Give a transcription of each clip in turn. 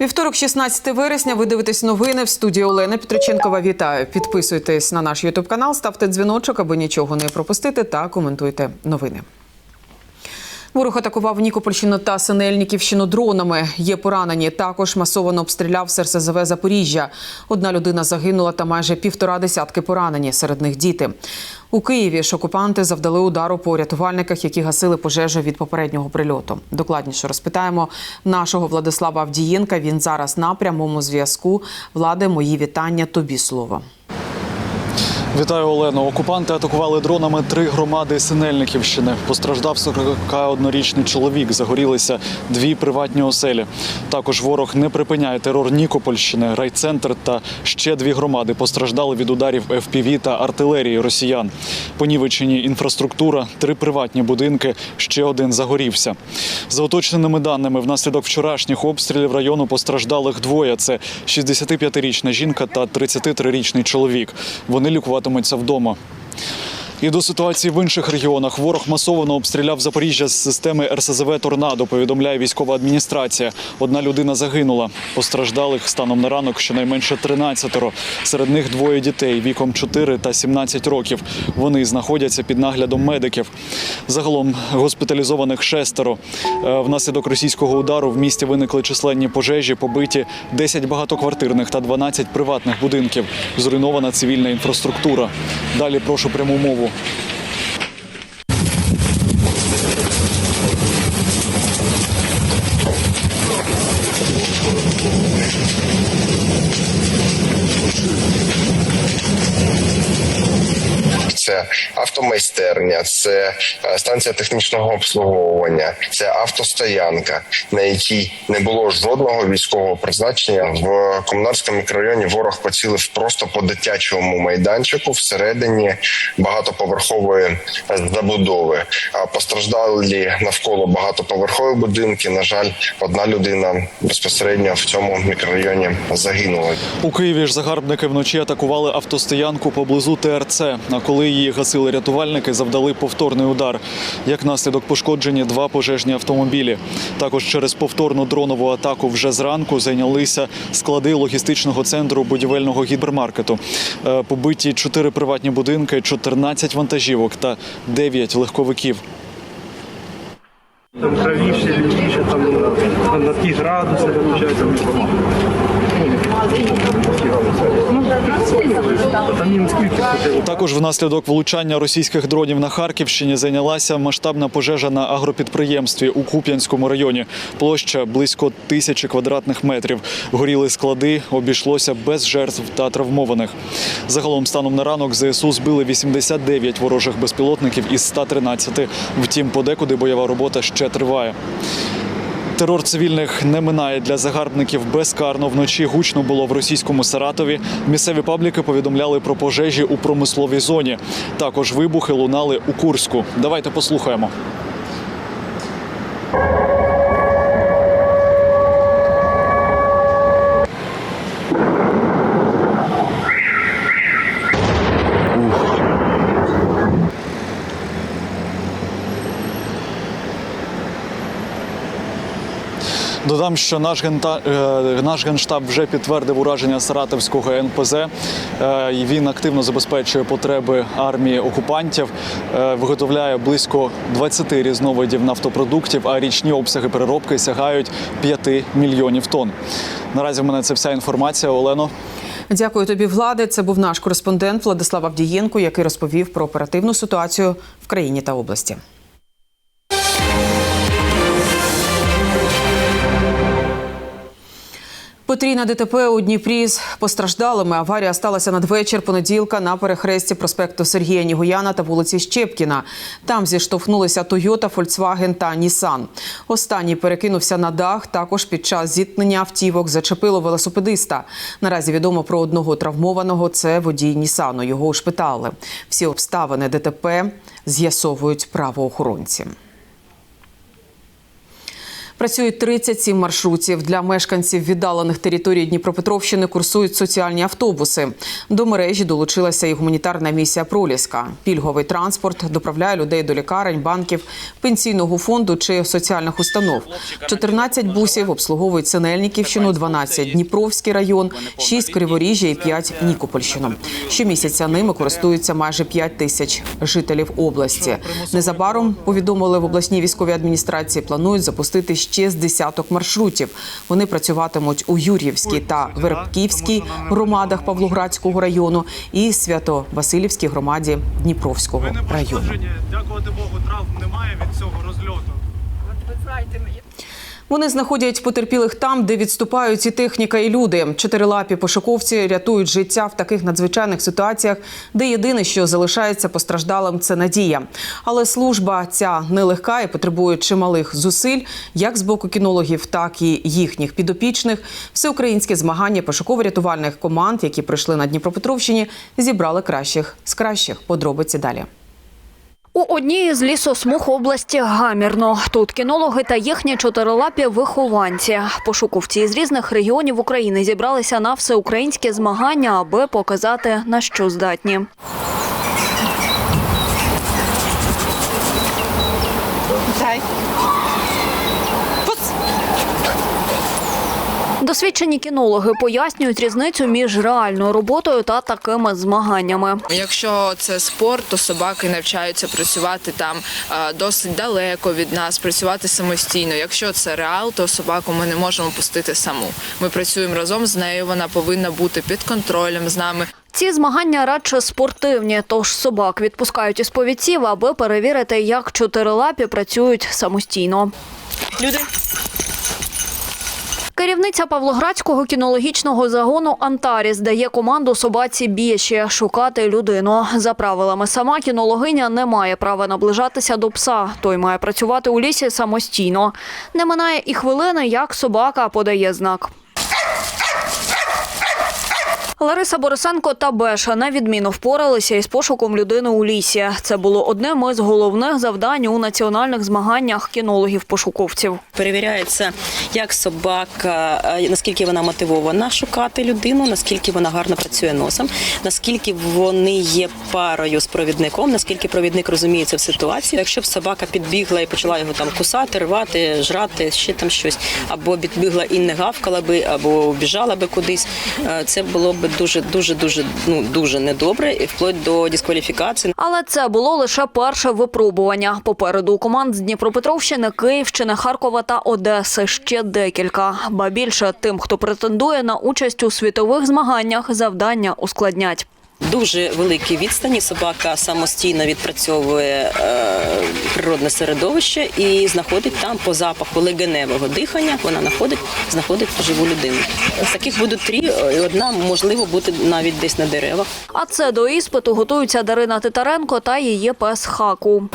Вівторок, 16 вересня. Ви дивитесь новини в студії Олена Петриченкова. Вітаю. Підписуйтесь на наш Ютуб канал, ставте дзвіночок, аби нічого не пропустити, та коментуйте новини. Ворог атакував Нікопольщину та Синельниківщину дронами. Є поранені. Також масово обстріляв СРСЗВ Запоріжжя. Одна людина загинула та майже півтора десятки поранені. Серед них діти. У Києві ж окупанти завдали удару по рятувальниках, які гасили пожежу від попереднього прильоту. Докладніше розпитаємо нашого Владислава Авдієнка. Він зараз на прямому зв'язку. Влади, мої вітання. Тобі слово. Вітаю Олено. Окупанти атакували дронами три громади Синельниківщини. Постраждав 41-річний чоловік. Загорілися дві приватні оселі. Також ворог не припиняє терор Нікопольщини, райцентр та ще дві громади постраждали від ударів ФПВ та артилерії росіян. Понівечені інфраструктура, три приватні будинки, ще один загорівся. За уточненими даними, внаслідок вчорашніх обстрілів району постраждалих двоє. Це 65-річна жінка та 33-річний чоловік. Вони лікуватимуться вдома. І до ситуації в інших регіонах ворог масово обстріляв Запоріжжя з системи РСЗВ Торнадо. Повідомляє військова адміністрація. Одна людина загинула. Постраждалих станом на ранок щонайменше 13 Серед них двоє дітей віком 4 та 17 років. Вони знаходяться під наглядом медиків. Загалом госпіталізованих шестеро. Е, Внаслідок російського удару в місті виникли численні пожежі, побиті 10 багатоквартирних та 12 приватних будинків. Зруйнована цивільна інфраструктура. Далі прошу пряму мову. Cool. Це автомайстерня, це е, станція технічного обслуговування, це автостоянка, на якій не було жодного військового призначення. В комунарському мікрорайоні ворог поцілив просто по дитячому майданчику всередині багатоповерхової забудови. Постраждали навколо багатоповерхові будинки. На жаль, одна людина безпосередньо в цьому мікрорайоні загинула. У Києві ж загарбники вночі атакували автостоянку поблизу ТРЦ. А коли її гасили рятувальники, завдали повторний удар. Як наслідок пошкоджені два пожежні автомобілі. Також через повторну дронову атаку вже зранку зайнялися склади логістичного центру будівельного гіпермаркету. Е, Побиті чотири приватні будинки, 14 вантажівок та 9 легковиків. Там правіше, лівіше, там на, на ті градуси, виходить. Також внаслідок влучання російських дронів на Харківщині зайнялася масштабна пожежа на агропідприємстві у Куп'янському районі. Площа близько тисячі квадратних метрів. Горіли склади, обійшлося без жертв та травмованих. Загалом станом на ранок ЗСУ збили 89 ворожих безпілотників із 113. Втім, подекуди бойова робота ще триває. Терор цивільних не минає для загарбників безкарно. Вночі гучно було в російському Саратові. Місцеві пабліки повідомляли про пожежі у промисловій зоні. Також вибухи лунали у Курську. Давайте послухаємо. Додам, що наш гента е, наш генштаб вже підтвердив ураження Саратовського НПЗ. Е, і Він активно забезпечує потреби армії окупантів, е, виготовляє близько 20 різновидів нафтопродуктів, а річні обсяги переробки сягають 5 мільйонів тонн. Наразі в мене це вся інформація. Олено. Дякую тобі, влади. Це був наш кореспондент Владислав Авдієнко, який розповів про оперативну ситуацію в країні та області. Потрійна ДТП у Дніпрі з постраждалими. Аварія сталася надвечір понеділка на перехресті проспекту Сергія Нігояна та вулиці Щепкіна. Там зіштовхнулися Тойота, Фольксваген та Нісан. Останній перекинувся на дах. Також під час зіткнення автівок зачепило велосипедиста. Наразі відомо про одного травмованого. Це водій Нісану. Його ушпитали. Всі обставини ДТП з'ясовують правоохоронці. Працюють 37 маршрутів. Для мешканців віддалених територій Дніпропетровщини курсують соціальні автобуси. До мережі долучилася і гуманітарна місія Проліска. Пільговий транспорт доправляє людей до лікарень, банків, пенсійного фонду чи соціальних установ. 14 бусів обслуговують Синельниківщину, 12 – Дніпровський район, 6 – Криворіжжя і 5 – Нікопольщину. Щомісяця ними користуються майже 5 тисяч жителів області. Незабаром повідомили в обласній військовій адміністрації. Планують запустити ще з десяток маршрутів. Вони працюватимуть у Юр'ївській та Вербківській громадах Павлоградського району і Свято-Василівській громаді Дніпровського району. дякувати Богу, травм немає від цього розльоту. Вони знаходять потерпілих там, де відступають і техніка, і люди. Чотирилапі пошуковці рятують життя в таких надзвичайних ситуаціях, де єдине, що залишається постраждалим, це надія. Але служба ця нелегка і потребує чималих зусиль, як з боку кінологів, так і їхніх підопічних. Всеукраїнське змагання пошуково-рятувальних команд, які прийшли на Дніпропетровщині, зібрали кращих з кращих. Подробиці далі. У одній з лісосмуг області гамірно. Тут кінологи та їхні чотирилапі вихованці. Пошуковці з різних регіонів України зібралися на всеукраїнські змагання, аби показати на що здатні. Досвідчені кінологи пояснюють різницю між реальною роботою та такими змаганнями. Якщо це спорт, то собаки навчаються працювати там е, досить далеко від нас, працювати самостійно. Якщо це реал, то собаку ми не можемо пустити саму. Ми працюємо разом з нею. Вона повинна бути під контролем з нами. Ці змагання радше спортивні, тож собак відпускають із повідців, аби перевірити, як чотирилапі працюють самостійно. Люди Керівниця Павлоградського кінологічного загону Антаріс дає команду собаці Бєші шукати людину. За правилами сама кінологиня не має права наближатися до пса. Той має працювати у лісі самостійно. Не минає і хвилини, як собака подає знак. Лариса Борисенко та Беша на відміну впоралися із пошуком людини у лісі. Це було одним із головних завдань у національних змаганнях кінологів-пошуковців. Перевіряється, як собака, е, наскільки вона мотивована шукати людину, наскільки вона гарно працює носом, наскільки вони є парою з провідником, наскільки провідник розуміється в ситуації. Якщо б собака підбігла і почала його там кусати, рвати, жрати, ще там щось, або підбігла і не гавкала би, або біжала би кудись, е, це було б дуже, дуже, дуже, ну дуже недобре, і вплоть до дискваліфікації. Але це було лише перше випробування. Попереду у команд з Дніпропетровщини, Київщини, Харкова та Одеси ще декілька. Ба більше тим, хто претендує на участь у світових змаганнях, завдання ускладнять. Дуже великі відстані. Собака самостійно відпрацьовує е, природне середовище і знаходить там по запаху легеневого дихання. Вона знаходить, знаходить живу людину. З таких будуть три, і одна можливо бути навіть десь на деревах. А це до іспиту готуються Дарина Титаренко та її пес Хаку.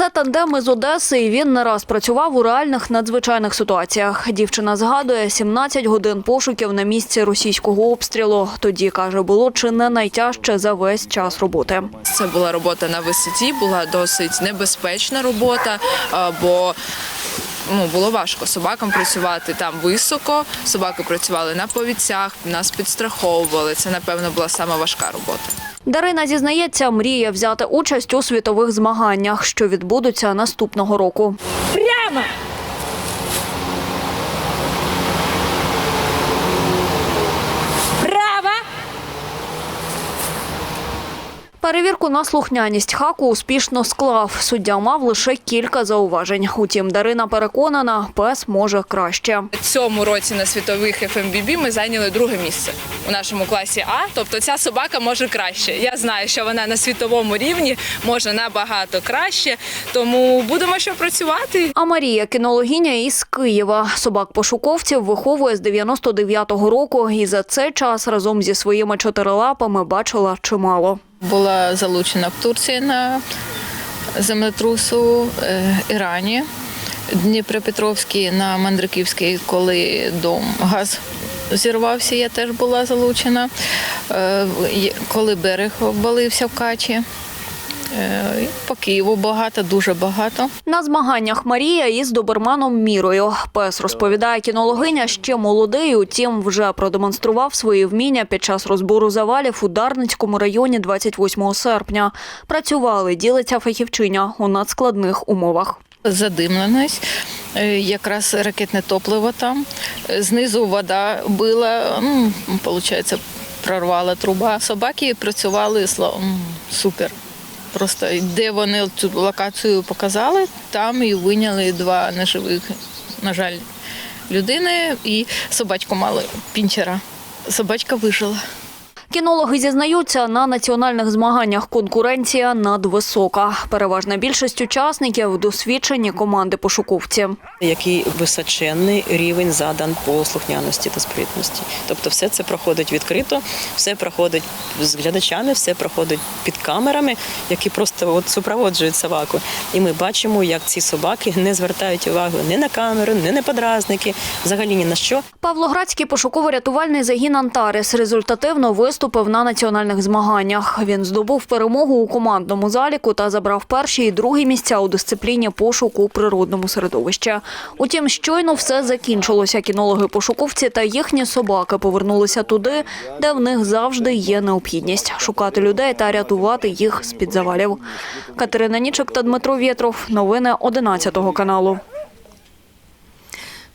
Це тандем із Одеси, і він не раз працював у реальних надзвичайних ситуаціях. Дівчина згадує 17 годин пошуків на місці російського обстрілу. Тоді каже, було чи не найтяжче за весь час роботи. це була робота на висоті, була досить небезпечна робота, бо ну, було важко собакам працювати там високо. Собаки працювали на повідцях, нас підстраховували. Це напевно була сама важка робота. Дарина зізнається, мріє взяти участь у світових змаганнях, що відбудуться наступного року. Перевірку на слухняність хаку успішно склав. Суддя мав лише кілька зауважень. Утім, Дарина переконана, пес може краще. Цьому році на світових FMBB ми зайняли друге місце у нашому класі А. Тобто ця собака може краще. Я знаю, що вона на світовому рівні може набагато краще, тому будемо ще працювати. А Марія кінологиня із Києва. Собак-пошуковців виховує з 99-го року і за цей час разом зі своїми чотирилапами бачила чимало. Була залучена в Турції на землетрусу е, Ірані. Дніпропетровський на Мандриківській, коли дом газ зірвався, я теж була залучена. Е, Коли берег обвалився в Качі. Е, По Києву багато, дуже багато. На змаганнях Марія із доберманом Мірою. Пес розповідає кінологиня, ще молодий, утім вже продемонстрував свої вміння під час розбору завалів у Дарницькому районі 28 серпня. Працювали, ділиться фахівчиня у надскладних умовах. Задимленість, е, якраз ракетне топливо там. Знизу вода била, ну, виходить, прорвала труба. Собаки працювали супер. Просто де вони цю локацію показали, там і виняли два неживих, на жаль, людини і собачку мали пінчера. Собачка вижила. Кінологи зізнаються, на національних змаганнях конкуренція надвисока. Переважна більшість учасників досвідчені команди пошуковці. Який височенний рівень задан по слухняності та спритності. Тобто, все це проходить відкрито, все проходить з глядачами, все проходить під камерами, які просто от супроводжують собаку. І ми бачимо, як ці собаки не звертають увагу ні на камеру, ні на подразники, взагалі ні на що. Павлоградський пошуково-рятувальний загін Антарес результативно виступив на національних змаганнях. Він здобув перемогу у командному заліку та забрав перші і другі місця у дисципліні пошуку природному середовищі. Утім, щойно все закінчилося. Кінологи-пошуковці та їхні собаки повернулися туди, де в них завжди є необхідність шукати людей та рятувати їх з під завалів. Катерина Нічик та Дмитро Вєтров. Новини 11 каналу.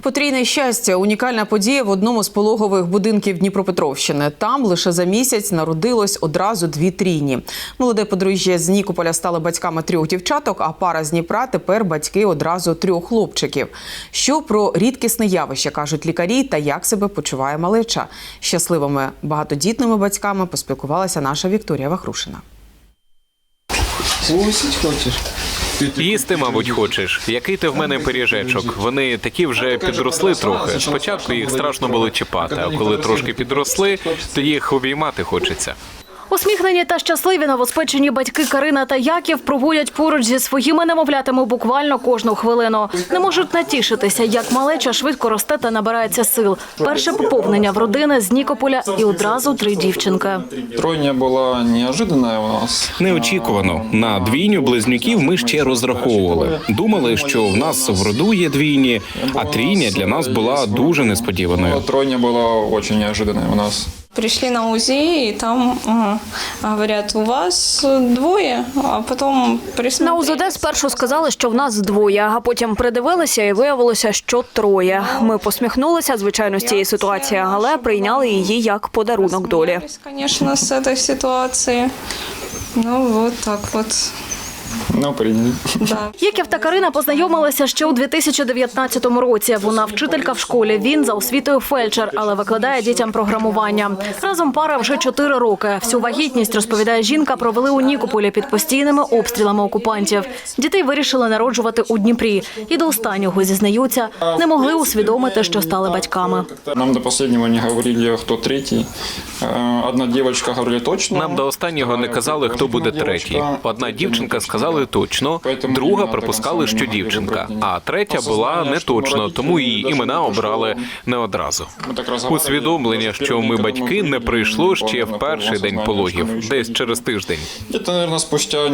Потрійне щастя унікальна подія в одному з пологових будинків Дніпропетровщини. Там лише за місяць народилось одразу дві трійні. Молоде подружжя з Нікополя стали батьками трьох дівчаток, а пара з Дніпра тепер батьки одразу трьох хлопчиків. Що про рідкісне явище кажуть лікарі та як себе почуває малеча? Щасливими багатодітними батьками поспілкувалася наша Вікторія Вахрушина. Кусить хочеш? Їсти, мабуть, хочеш. Який ти в мене пиріжечок? Вони такі вже підросли трохи. Спочатку їх страшно було чіпати, а коли трошки підросли, то їх обіймати хочеться. Усміхнені та щасливі новоспечені батьки Карина та Яків проводять поруч зі своїми немовлятами буквально кожну хвилину. Не можуть натішитися, як малеча швидко росте та набирається сил. Перше поповнення в родини з Нікополя і одразу три дівчинки. Тройня була неожиданна у нас. Неочікувано на двійню близнюків ми ще розраховували. Думали, що в нас в роду є двійні, а трійня для нас була дуже несподіваною. Тройня була дуже неожиданная у нас. Пришли на УЗИ, и там ага, говорят, у вас двое, а потом На присмотрелись. УЗД спершу сказали, що в нас двоє, а потім придивилися і виявилося, що троє. Ми посміхнулися, звичайно, з цієї ситуації, але прийняли її як подарунок долі. Посмеялись, Конечно, с этой ситуации. Ну, вот так вот. Ну, прийняли. Да. Яків та Карина познайомилися ще у 2019 році. Вона вчителька в школі. Він за освітою фельдшер, але викладає дітям програмування. Разом пара вже чотири роки. Всю вагітність розповідає жінка. Провели у Нікополі під постійними обстрілами окупантів. Дітей вирішили народжувати у Дніпрі. І до останнього зізнаються, не могли усвідомити, що стали батьками. Нам до последнего не говорили, хто третій. Е, Одна дівчинка говорила точно. Нам до останнього не казали, хто буде третій. Одна дівчинка сказали точно, друга припускали, що дівчинка, а третя була не точно, тому її імена обрали не одразу. Усвідомлення, що ми батьки, не прийшло ще в перший день пологів, десь через тиждень. Це, мабуть, спустя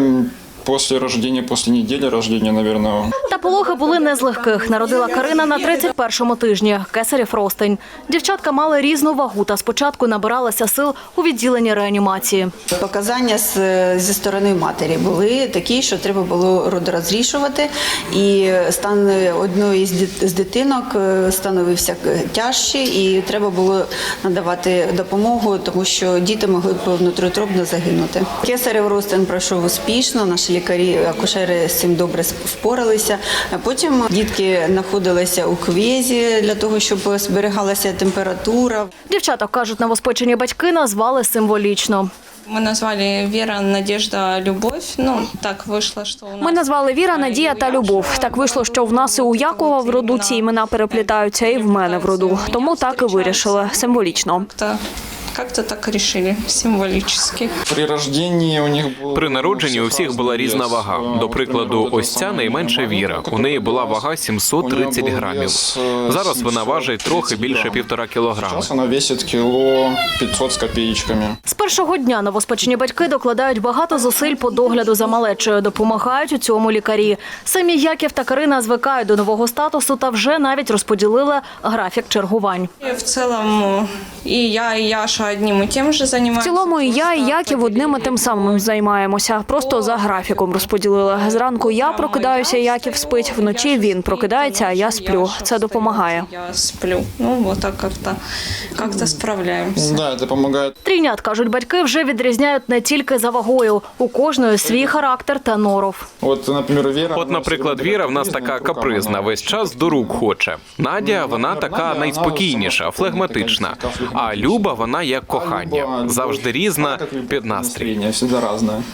после рождения, после недели рождения, наверное, Та пологи були не з легких. Народила Карина на 31-му тижні. Кесарів ростень. Дівчатка мали різну вагу та спочатку набиралися сил у відділенні реанімації. Показання зі сторони матері були такі, що треба було родорозрішувати, і стан одної з дит- з дитинок е, становився тяжчий, і треба було надавати допомогу, тому що діти могли б внутріутробно загинути. Кесарев Ростин пройшов успішно. Наші лікарі, акушери з цим добре впоралися. А потім дітки знаходилися у квєзі для того, щоб зберігалася температура. Дівчаток, кажуть, новоспечені батьки назвали символічно. Мы назвали Вера, Надежда, Любовь. Ну, так вышло, что у нас... Ми назвали Віра, Надія та Любов. Так вийшло, що в нас і у Якова в роду ці імена переплітаються, і в мене в роду. Тому так і вирішили символічно. Как-то так решили, символически. При рождении у них было... При народженні у всіх була різна вага. До прикладу, ось ця найменша віра. У неї була вага 730 грамів. Зараз вона важить трохи більше півтора кілограми. Сейчас она весит кило 500 с копеечками. З першого дня новоспечені батьки докладають багато зусиль по догляду за малечою. Допомагають у цьому лікарі. Самі Яків та Карина звикають до нового статусу та вже навіть розподілили графік чергувань. В целом и я, и Яша одним и тем же В цілому і я, і Яків одним і тим самим займаємося. Просто за графіком розподілили. Зранку я прокидаюся, Яків спить, вночі він прокидається, а я сплю. Це допомагає. Я сплю. Ну, вот так как-то как справляемся. Да, это. Трійнят, кажуть батьки, вже відрізняють не тільки за вагою. У кожної свій характер та норов. Вот, например, Вера... От, наприклад, Віра в нас така капризна, весь час до рук хоче. Надя, вона така найспокійніша, флегматична. А Люба, вона як кохання, завжди різна під настрій.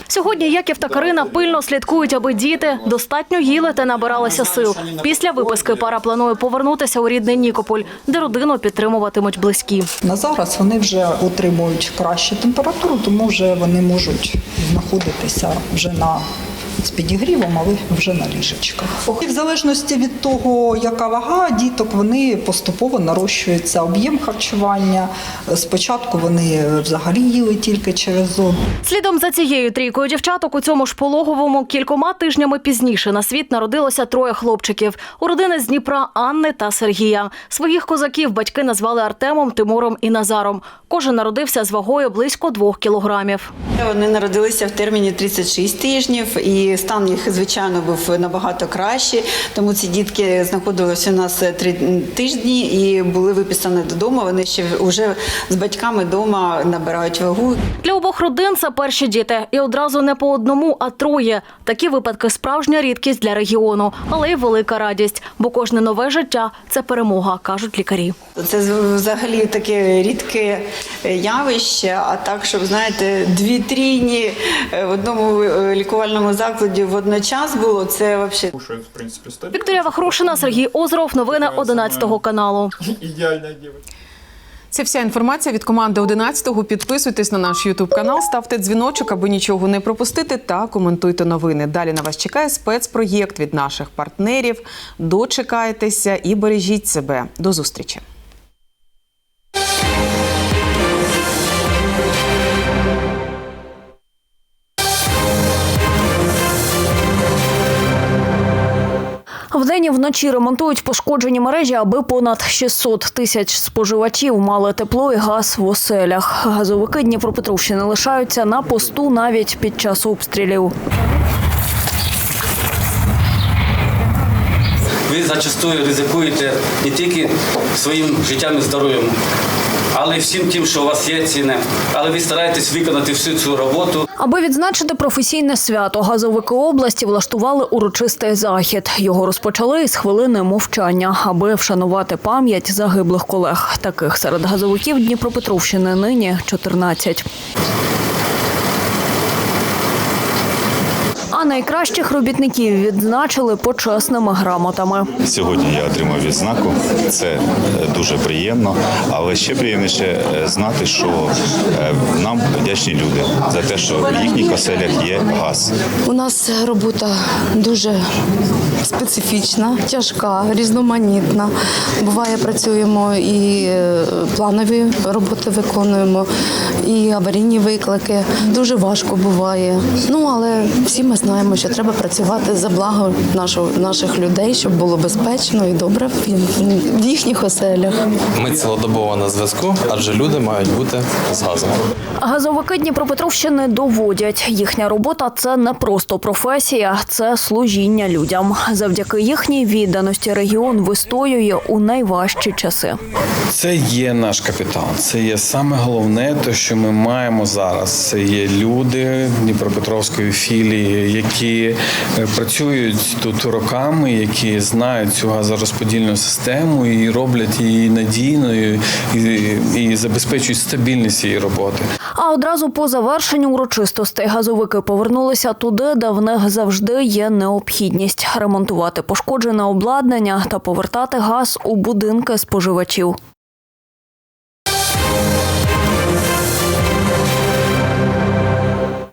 Сьогодні Яків та Карина пильно слідкують, аби діти достатньо їли та набиралися сил. Після виписки пара планує повернутися у рідний Нікополь, де родину підтримуватимуть близькі. На зараз вони вже утримують кращу температуру, тому вже вони можуть знаходитися вже на з підігрівом, але вже на ліжечках. І в залежності від того, яка вага діток, вони поступово нарощується об'єм харчування. Спочатку вони взагалі їли тільки через зону. Слідом за цією трійкою дівчаток у цьому ж пологовому кількома тижнями пізніше на світ народилося троє хлопчиків. У родини з Дніпра Анни та Сергія. Своїх козаків батьки назвали Артемом, Тимуром і Назаром. Кожен народився з вагою близько двох кілограмів. Вони народилися в терміні 36 тижнів, і стан їх, звичайно, був набагато кращий. Тому ці дітки знаходилися у нас три тижні і були виписані додому. Вони ще вже з батьками вдома набирають вагу. Для обох родин це перші діти. І одразу не по одному, а троє. Такі випадки справжня рідкість для регіону, але й велика радість, бо кожне нове життя це перемога, кажуть лікарі. Це взагалі таке рідке явище. А так, щоб знаєте, дві трійні е, в одному е, лікувальному закладі водночас було, це взагалі в принципе, стабильно. Вікторія Вахрушина, Сергій Озеров. Новини 11 каналу. Идеальная девочка. Це вся інформація від команди 11-го. Підписуйтесь на наш Ютуб канал, ставте дзвіночок, аби нічого не пропустити, та коментуйте новини. Далі на вас чекає спецпроєкт від наших партнерів. Дочекайтеся і бережіть себе. До зустрічі. Вночі ремонтують пошкоджені мережі, аби понад 600 тисяч споживачів мали тепло і газ в оселях. Газовики Дніпропетровщини лишаються на посту навіть під час обстрілів. ви зачастую ризикуєте не тільки своїм життям і здоров'ям, але й всім тим, що у вас є ціне. Але ви стараєтесь виконати всю цю роботу. Аби відзначити професійне свято, газовики області влаштували урочистий захід. Його розпочали із хвилини мовчання, аби вшанувати пам'ять загиблих колег. Таких серед газовиків Дніпропетровщини нині 14. Найкращих робітників відзначили почесними грамотами. Сьогодні я отримав відзнаку. Це е, дуже приємно, але ще приємніше е, знати, що е, нам вдячні люди за те, що в їхніх оселях є газ. У нас робота дуже специфічна, тяжка, різноманітна. Буває, працюємо і планові роботи виконуємо, і аварійні виклики. Дуже важко буває. Ну але всі ми знаємо, що треба працювати за благо нашого, наших людей, щоб було безпечно і добре в- в їхніх оселях. Ми цілодобово на зв'язку, адже люди мають бути з газом. Газовики Дніпропетровщини доводять, їхня робота це не просто професія, це служіння людям. Завдяки їхній відданості регіон вистоює у найважчі часи. Це є наш капітал. Це є саме головне, те, що ми маємо зараз. Це є люди Дніпропетровської філії, які е, працюють тут роками, які знають цю газорозподільну систему і роблять її надійною і, і забезпечують стабільність її роботи. А одразу по завершенню урочистостей газовики повернулися туди, де в них завжди є необхідність ремонтувати пошкоджене обладнання та повертати газ у будинки споживачів.